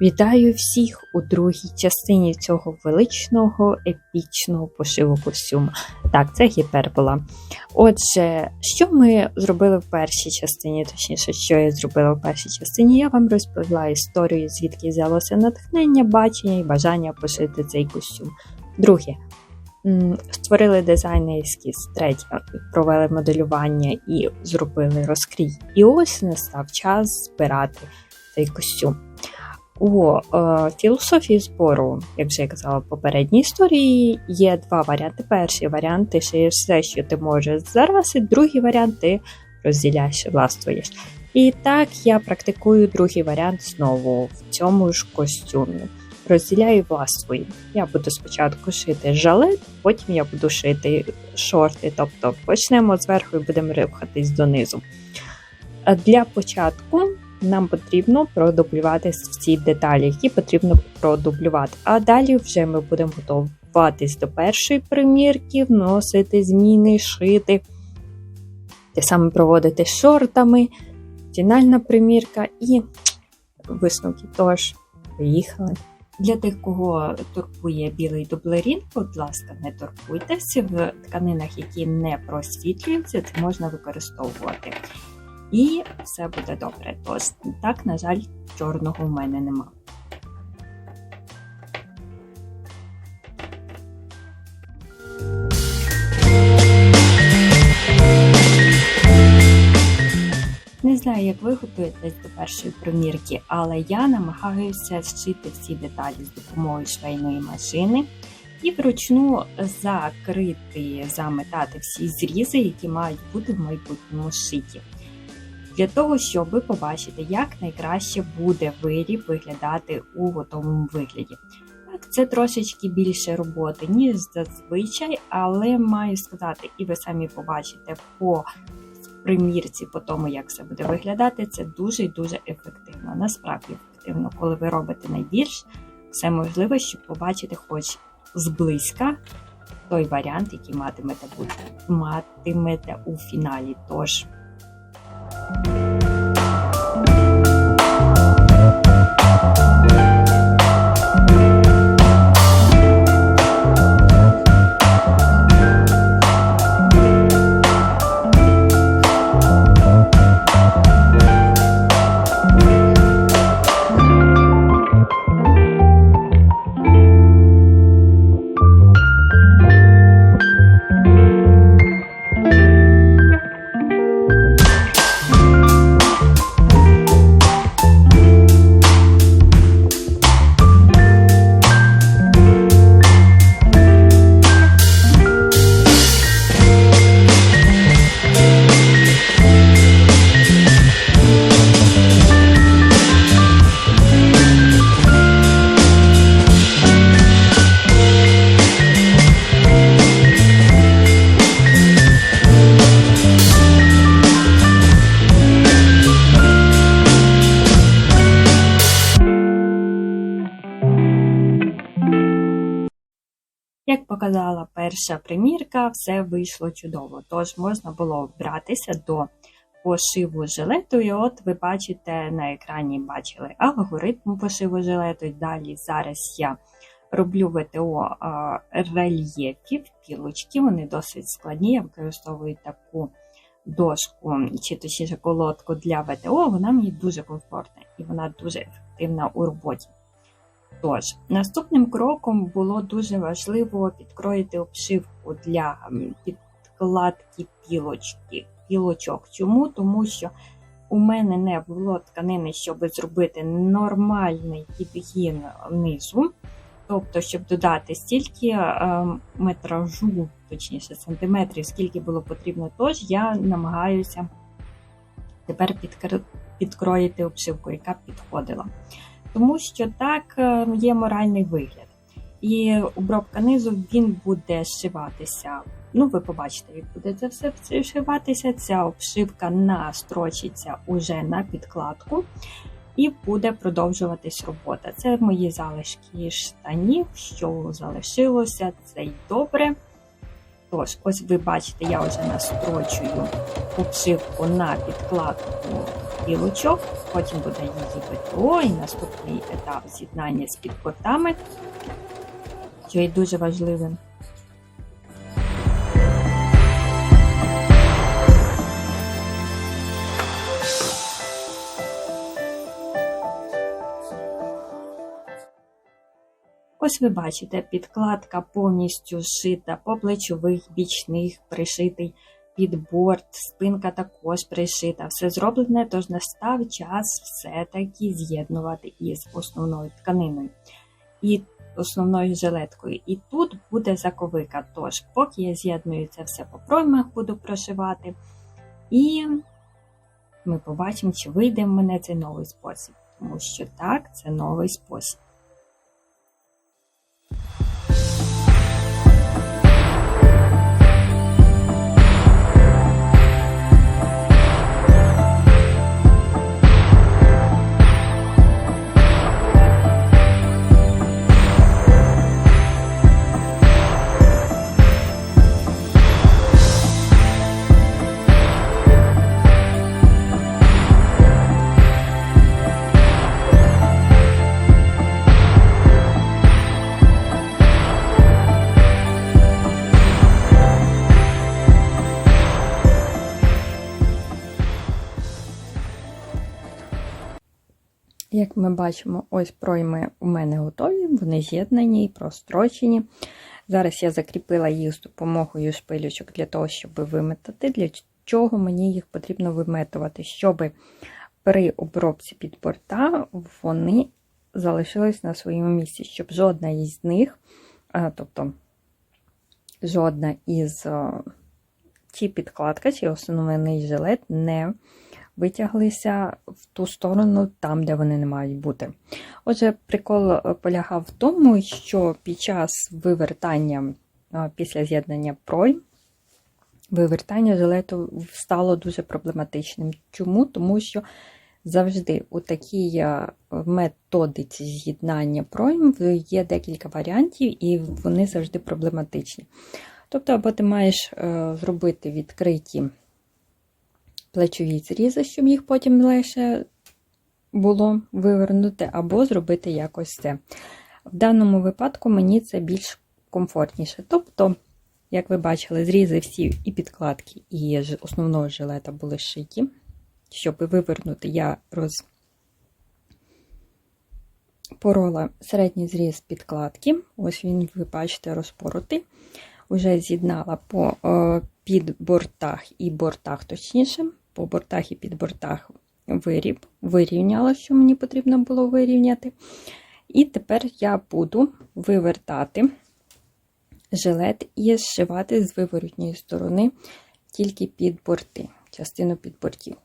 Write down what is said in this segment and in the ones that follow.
Вітаю всіх у другій частині цього величного епічного пошиву костюма. Так, це гіпербола. Отже, що ми зробили в першій частині, точніше, що я зробила в першій частині, я вам розповіла історію, звідки взялося натхнення, бачення і бажання пошити цей костюм. Друге, створили дизайн ескіз. Третє, провели моделювання і зробили розкрій. І ось настав час збирати цей костюм. У е, філософії збору, як вже я казала в попередній історії, є два варіанти. Перший варіант ти шиєш все, що ти можеш зараз, і другий варіант ти розділяєш властвуєш. І так я практикую другий варіант знову в цьому ж костюмі. Розділяю властвую. Я буду спочатку шити жалет, потім я буду шити шорти. Тобто почнемо зверху і будемо рухатись донизу. Для початку нам потрібно продублювати всі деталі, які потрібно продублювати. А далі вже ми будемо готуватись до першої примірки, вносити зміни, шити, те саме проводити шортами, фінальна примірка і висновки. Тож, поїхали. Для тих, кого турбує білий дублерін, будь ласка, не турбуйтеся. В тканинах, які не просвітлюються, це можна використовувати. І все буде добре. Тож, так, на жаль, чорного в мене нема. Не знаю, як ви готуєтесь до першої примірки, але я намагаюся зшити всі деталі з допомогою швейної машини і вручну закрити, заметати всі зрізи, які мають бути в майбутньому шиті для того, щоб побачити, як найкраще буде виріб виглядати у готовому вигляді. Так, це трошечки більше роботи, ніж зазвичай, але маю сказати, і ви самі побачите по примірці, по тому, як це буде виглядати, це дуже і дуже ефективно. Насправді ефективно, коли ви робите найбільш все можливе, щоб побачити хоч зблизька той варіант, який матимете, матимете у фіналі. Тож Як перша примірка, все вийшло чудово. Тож можна було братися до пошиву жилету. І от ви бачите на екрані бачили алгоритм пошиву жилету. Далі зараз я роблю ВТО рельєфів, пілочки, вони досить складні. Я використовую таку дошку, чи точніше колодку для ВТО, вона мені дуже комфортна і вона дуже ефективна у роботі. Тож, наступним кроком було дуже важливо підкроїти обшивку для підкладки пілочки, пілочок. Чому? Тому що у мене не було тканини, щоб зробити нормальний підгін низу. Тобто, щоб додати стільки е, метражу, точніше сантиметрів, скільки було потрібно, тож я намагаюся тепер підкроїти обшивку, яка підходила тому що так е, є моральний вигляд. І обробка низу він буде зшиватися. Ну, ви побачите, як буде це все зшиватися. Ця обшивка настрочиться уже на підкладку, і буде продовжуватись робота. Це мої залишки штанів, що залишилося, це й добре. Тож, ось ви бачите, я вже настрочую обшивку на підкладку білочок, потім буде її бедро і наступний етап з'єднання з підпортами, що є дуже важливим. Ось ви бачите, підкладка повністю зшита по плечових, бічних, пришитий під борт, спинка також пришита. Все зроблене, тож настав час все-таки з'єднувати із основною тканиною і основною жилеткою. І тут буде заковика. Тож, поки я з'єдную це все по проймах, буду прошивати. І ми побачимо, чи вийде в мене цей новий спосіб. Тому що так, це новий спосіб. Як ми бачимо, ось пройми у мене готові, вони з'єднані і прострочені. Зараз я закріпила їх з допомогою шпилючок для того, щоб виметати, для чого мені їх потрібно виметувати, щоб при обробці під борта вони залишились на своєму місці, щоб жодна із них, тобто жодна із чи підкладка, чи основний жилет не витяглися в ту сторону, там, де вони не мають бути. Отже, прикол е, полягав в тому, що під час вивертання е, після з'єднання пройм, вивертання жилету стало дуже проблематичним. Чому? Тому що завжди у такій е, методиці з'єднання пройм є декілька варіантів, і вони завжди проблематичні. Тобто, або ти маєш зробити відкриті плечові зрізи, щоб їх потім легше було вивернути, або зробити якось це. В даному випадку мені це більш комфортніше. Тобто, як ви бачили, зрізи всі і підкладки, і основного жилета були шиті. Щоб вивернути, я роз... порола середній зріз підкладки. Ось він, ви бачите, розпоротий. Уже з'єднала по е, під бортах і бортах, точніше, по бортах і під бортах виріб, вирівняла, що мені потрібно було вирівняти. І тепер я буду вивертати жилет і зшивати з виворотньої сторони тільки під борти, частину під бортів.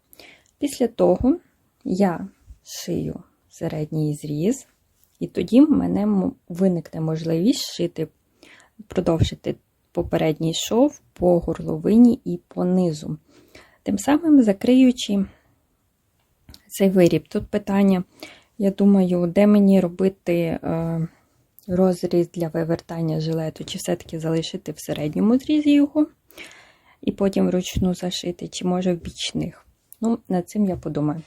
Після того я шию середній зріз, і тоді в мене виникне можливість шити, продовжити попередній шов по горловині і по низу тим самим закриючи цей виріб. Тут питання, я думаю, де мені робити е, розріз для вивертання жилету, чи все-таки залишити в середньому зрізі його, і потім вручну зашити, чи може в бічних. Ну, над цим я подумаю.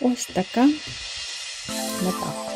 Ось така мета.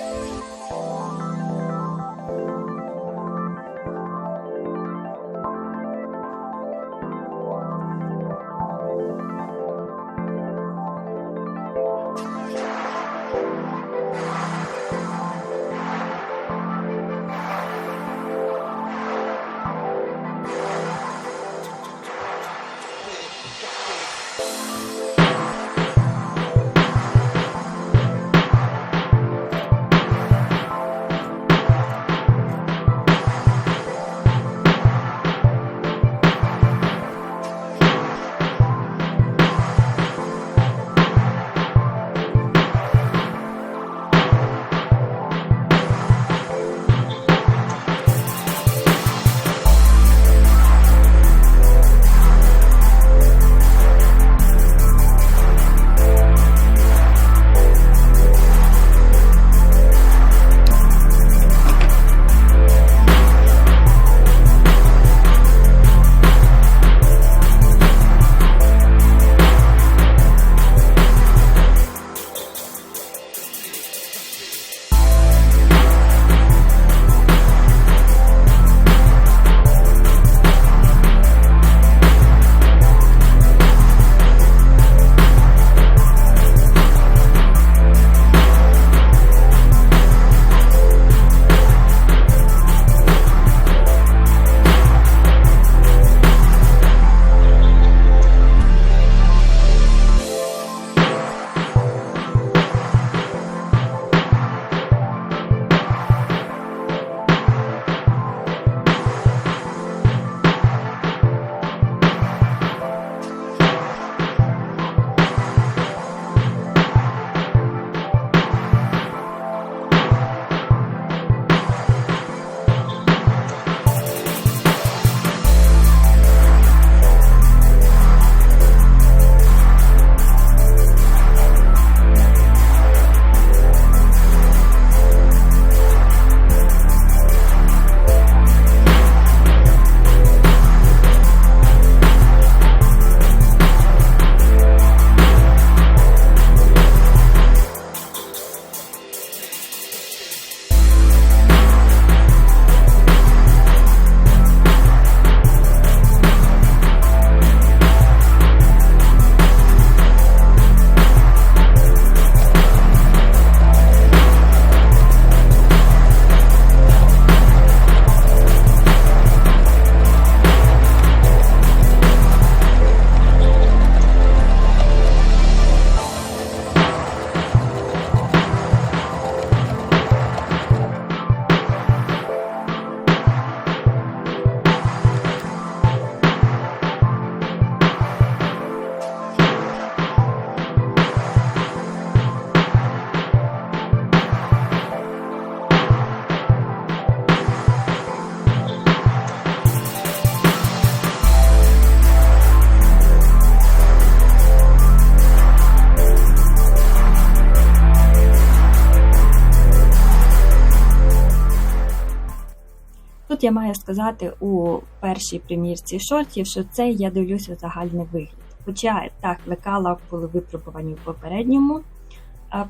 Я маю сказати у першій примірці шортів, що це я дивлюся загальний вигляд. Хоча так, лекала були випробувані в попередньому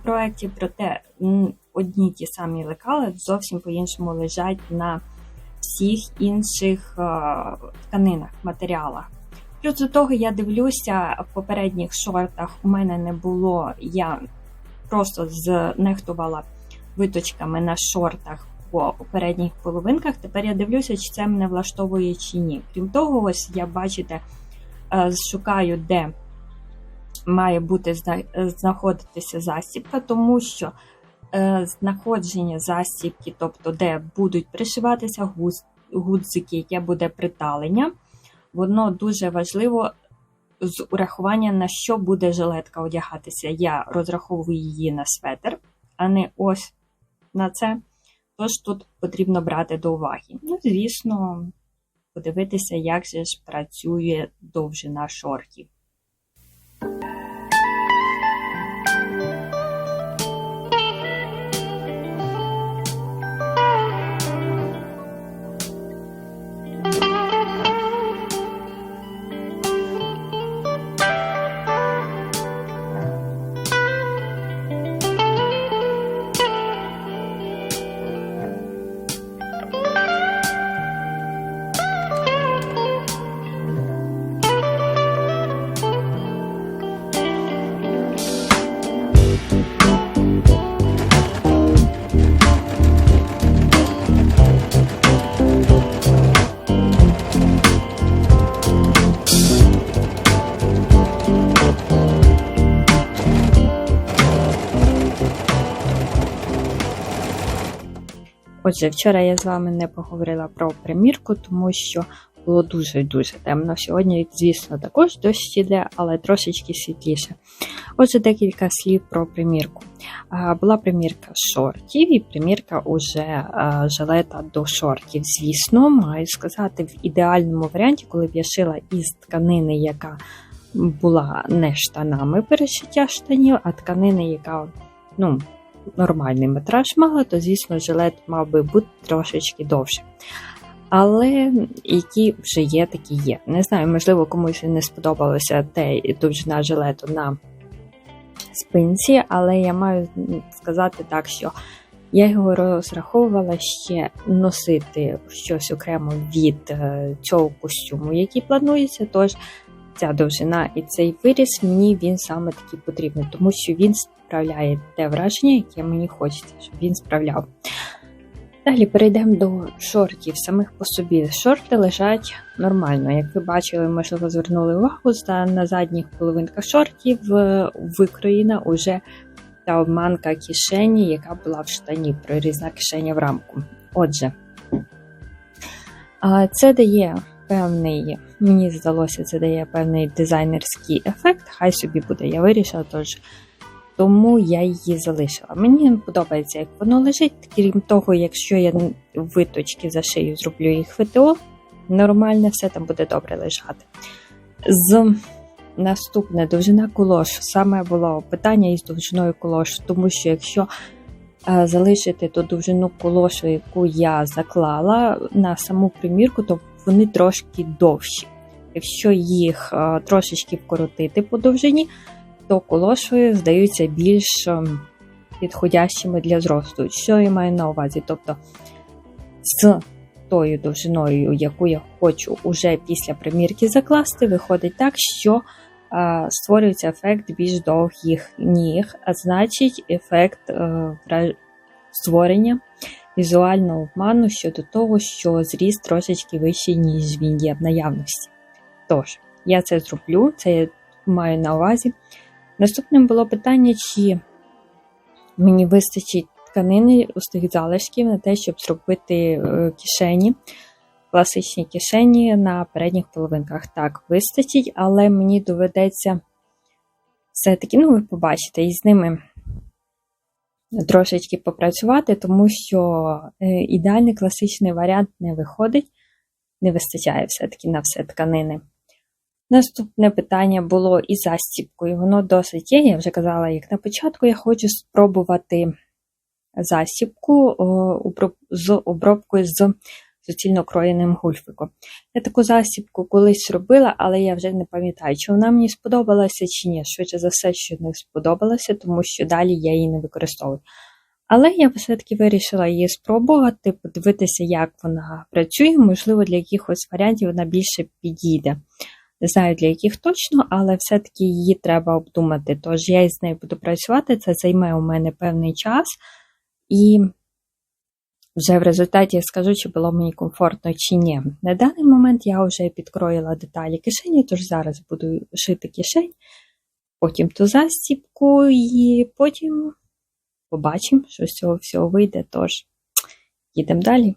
проєкті, проте одні ті самі лекала зовсім по-іншому лежать на всіх інших тканинах, матеріалах. Плюс до того я дивлюся в попередніх шортах у мене не було, я просто знехтувала виточками на шортах по передніх половинках. Тепер я дивлюся, чи це мене влаштовує чи ні. Крім того, ось я бачите, е, шукаю, де має бути знаходитися засібка, тому що е, знаходження засібки, тобто де будуть пришиватися гудзики, яке буде приталення, воно дуже важливо. З урахування на що буде жилетка одягатися. Я розраховую її на светр, а не ось на це. Тож тут потрібно брати до уваги. Ну, звісно, подивитися, як же ж працює довжина шортів. Отже, вчора я з вами не поговорила про примірку, тому що було дуже-дуже темно. Сьогодні, звісно, також дощ іде, але трошечки світліше. Отже, декілька слів про примірку. Була примірка шортів і примірка уже жилета до шортів. Звісно, маю сказати, в ідеальному варіанті, коли б я шила із тканини, яка була не штанами перешиття штанів, а тканини, яка, ну, нормальний метраж мала, то, звісно, жилет мав би бути трошечки довше. Але які вже є, такі є. Не знаю, можливо, комусь не сподобалося те довжина жилету на спинці, але я маю сказати так, що я його розраховувала ще носити щось окремо від е, цього костюму, який планується. Тож ця довжина і цей виріс мені він саме такий потрібний, тому що він справляє те враження, яке мені хочеться, щоб він справляв. Далі перейдемо до шортів самих по собі. Шорти лежать нормально. Як ви бачили, можливо, звернули увагу, на задніх половинках шортів е, викроєна уже та обманка кишені, яка була в штані, прорізна кишеня в рамку. Отже, це дає певний, мені здалося, це дає певний дизайнерський ефект. Хай собі буде, я вирішила, тож тому я її залишила. Мені подобається, як воно лежить. Крім того, якщо я виточки за шию зроблю їх ВТО, нормально все там буде добре лежати. З Наступне довжина колош. Саме було питання із довжиною колош, тому що якщо е, залишити ту довжину колошу, яку я заклала на саму примірку, то вони трошки довші. Якщо їх е, трошечки вкоротити по довжині, то колоші здаються більш ем, підходящими для зросту. Що я маю на увазі? Тобто з тою довжиною, яку я хочу уже після примірки закласти, виходить так, що а, створюється ефект більш довгих ніг, а значить, ефект е, створення візуального обману щодо того, що зріст трошечки вищий, ніж він є в наявності. Тож, я це зроблю, це я маю на увазі. Наступним було питання, чи мені вистачить тканини у тих залишків на те, щоб зробити е, кишені, класичні кишені на передніх половинках. Так, вистачить, але мені доведеться все-таки, ну, ви побачите, із ними трошечки попрацювати, тому що е, ідеальний класичний варіант не виходить, не вистачає все-таки на все тканини. Наступне питання було із застіпкою. Воно досить є. Я вже казала, як на початку, я хочу спробувати засібку з обробкою з суцільно кроєним гульфиком. Я таку засібку колись робила, але я вже не пам'ятаю, чи вона мені сподобалася чи ні. Швидше за все, що не сподобалася, тому що далі я її не використовую. Але я все-таки вирішила її спробувати, подивитися, як вона працює. Можливо, для якихось варіантів вона більше підійде. Не знаю для яких точно, але все-таки її треба обдумати. Тож я із нею буду працювати, це займе у мене певний час, і вже в результаті я скажу, чи було мені комфортно чи ні. На даний момент я вже підкроїла деталі кишені, тож зараз буду шити кишень, потім ту застіпку, і потім побачимо, що з цього всього вийде. Тож їдемо далі.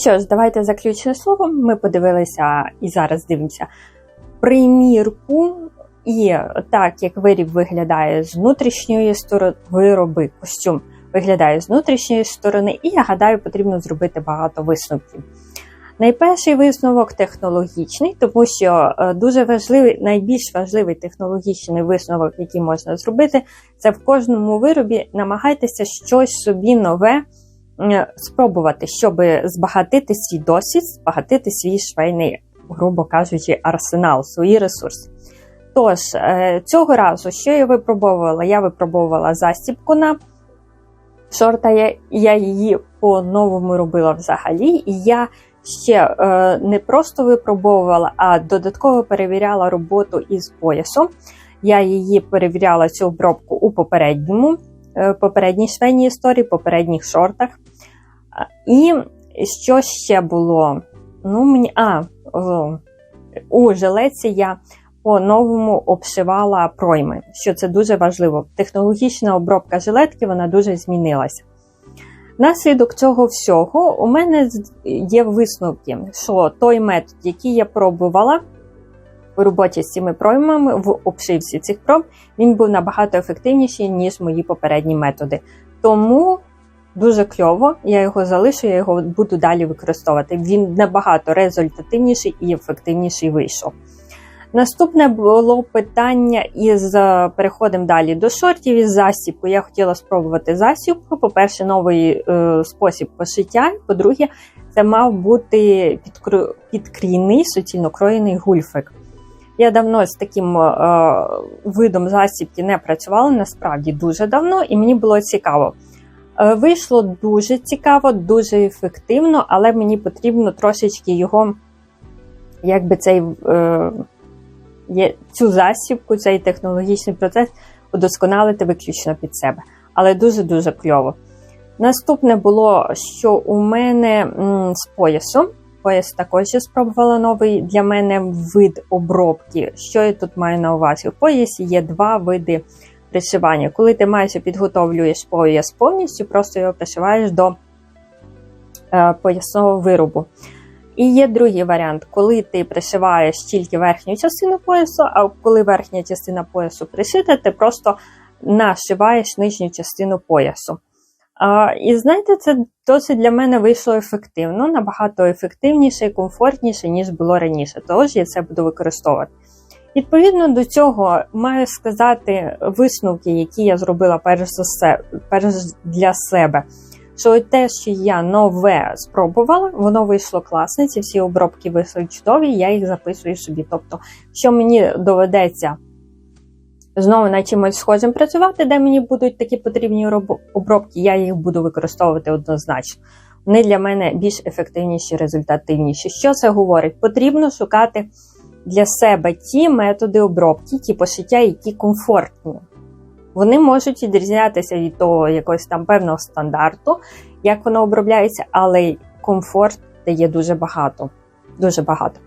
Що ж, давайте заключне слово. Ми подивилися і зараз дивимося примірку і так як виріб виглядає з внутрішньої сторони, вироби костюм виглядає з внутрішньої сторони, і я гадаю, потрібно зробити багато висновків. Найперший висновок технологічний, тому що е, дуже важливий, найбільш важливий технологічний висновок, який можна зробити, це в кожному виробі намагайтеся щось собі нове спробувати, щоб збагатити свій досвід, збагатити свій швейний, грубо кажучи, арсенал, свої ресурси. Тож, е, цього разу, що я випробовувала? Я випробовувала застібку на шорта, я, я її по-новому робила взагалі, і я ще е, не просто випробовувала, а додатково перевіряла роботу із поясом. Я її перевіряла цю обробку у попередньому, е, попередній швейній історії, попередніх шортах. І що ще було? Ну, мені, а, о, У жилеці я по-новому обшивала пройми, що це дуже важливо. Технологічна обробка жилетки вона дуже змінилася. Наслідок цього всього у мене є висновки, що той метод, який я пробувала у роботі з цими проймами в обшивці цих проб, він був набагато ефективніший, ніж мої попередні методи. Тому дуже кльово, я його залишу, я його буду далі використовувати. Він набагато результативніший і ефективніший вийшов. Наступне було питання із е, переходом далі до шортів із засібку. Я хотіла спробувати засібку. По-перше, новий е, спосіб пошиття. По-друге, це мав бути підкро... підкрійний суцільно кроєний гульфик. Я давно з таким е, видом засібки не працювала, насправді дуже давно, і мені було цікаво. Е, вийшло дуже цікаво, дуже ефективно, але мені потрібно трошечки його, якби цей. Е, цю засібку, цей технологічний процес удосконалити виключно під себе. Але дуже-дуже кльово. Наступне було, що у мене м, з поясом. Пояс також я спробувала новий для мене вид обробки. Що я тут маю на увазі? У поясі є два види пришивання. Коли ти майже підготовлюєш пояс повністю, просто його пришиваєш до е, поясного виробу. І є другий варіант, коли ти пришиваєш тільки верхню частину поясу, а коли верхня частина поясу пришита, ти просто нашиваєш нижню частину поясу. І знаєте, це досить для мене вийшло ефективно, набагато ефективніше і комфортніше, ніж було раніше. Тож я це буду використовувати. Відповідно до цього, маю сказати висновки, які я зробила перш за все, перш для себе що те, що я нове спробувала, воно вийшло класне. Ці всі обробки вийшли чудові, я їх записую собі. Тобто, що мені доведеться знову на чимось схожим працювати, де мені будуть такі потрібні обробки, я їх буду використовувати однозначно. Вони для мене більш ефективніші, результативніші. Що це говорить? Потрібно шукати для себе ті методи обробки, ті пошиття, які комфортні. Вони можуть відрізнятися від того якогось там певного стандарту, як воно обробляється, але комфорт дає дуже багато. Дуже багато.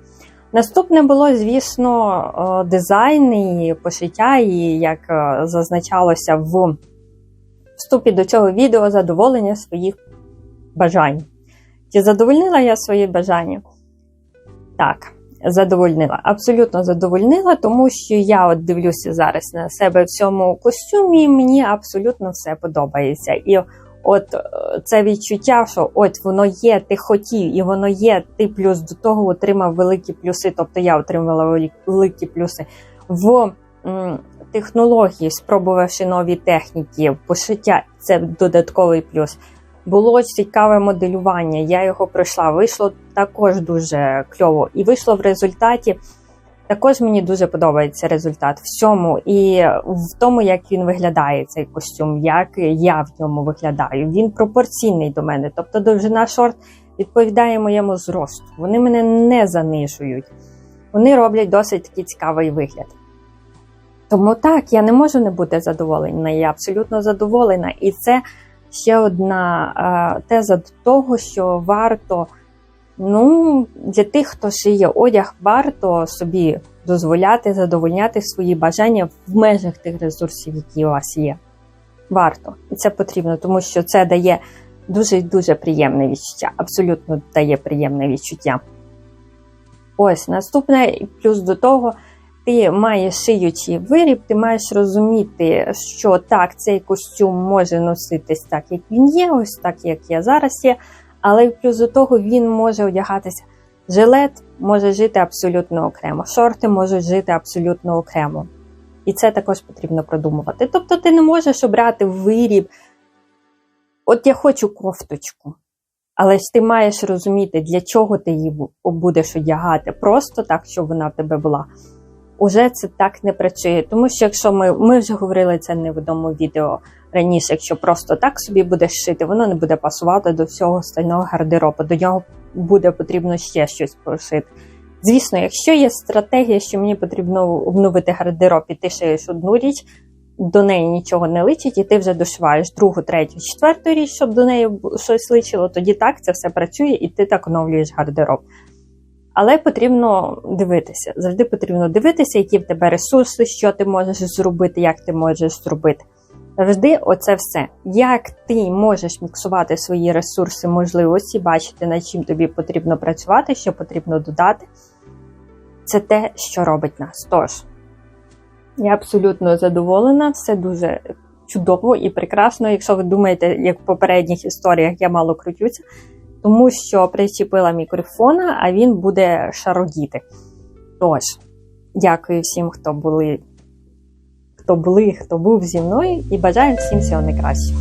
Наступне було, звісно, дизайн і пошиття, і як е, зазначалося в вступі до цього відео, задоволення своїх бажань. Чи задовольнила я свої бажання? Так задовольнила. Абсолютно задовольнила, тому що я от дивлюся зараз на себе в цьому костюмі, і мені абсолютно все подобається. І от е, це відчуття, що от воно є, ти хотів, і воно є, ти плюс до того отримав великі плюси. Тобто я отримала великі плюси в технології, спробувавши нові техніки, пошиття це додатковий плюс. Було цікаве моделювання, я його пройшла. Вийшло також дуже кльово. І вийшло в результаті. Також мені дуже подобається результат в цьому і в тому, як він виглядає, цей костюм, як я в ньому виглядаю. Він пропорційний до мене. Тобто довжина шорт відповідає моєму зросту. Вони мене не занижують. Вони роблять досить такий цікавий вигляд. Тому так, я не можу не бути задоволена. Я абсолютно задоволена. І це ще одна е, теза до того, що варто, ну, для тих, хто шиє одяг, варто собі дозволяти задовольняти свої бажання в межах тих ресурсів, які у вас є. Варто. І це потрібно, тому що це дає дуже-дуже приємне відчуття. Абсолютно дає приємне відчуття. Ось наступне, плюс до того, ти маєш шиючий виріб, ти маєш розуміти, що так, цей костюм може носитись так, як він є, ось так, як я зараз є. Але плюс до того він може одягатися. Жилет може жити абсолютно окремо, шорти можуть жити абсолютно окремо. І це також потрібно продумувати. Тобто ти не можеш обрати виріб. От я хочу кофточку. Але ж ти маєш розуміти, для чого ти її будеш одягати, просто так, щоб вона в тебе була. Уже це так не працює. Тому що якщо ми ми вже говорили це не в одному відео раніше, якщо просто так собі будеш шити, воно не буде пасувати до всього остального гардеробу. До нього буде потрібно ще щось пошити. Звісно, якщо є стратегія, що мені потрібно обновити гардероб, і ти шиєш одну річ, до неї нічого не личить, і ти вже дошиваєш другу, третю, четверту річ, щоб до неї щось личило, тоді так це все працює, і ти так оновлюєш гардероб. Але потрібно дивитися. Завжди потрібно дивитися, які в тебе ресурси, що ти можеш зробити, як ти можеш зробити. Завжди оце все. Як ти можеш міксувати свої ресурси, можливості, бачити, над чим тобі потрібно працювати, що потрібно додати. Це те, що робить нас. Тож, я абсолютно задоволена, все дуже чудово і прекрасно. Якщо ви думаєте, як в попередніх історіях я мало крутюся, тому що причепила мікрофона, а він буде шародіти. Тож, дякую всім, хто були, хто були, хто був зі мною, і бажаю всім всього найкращого.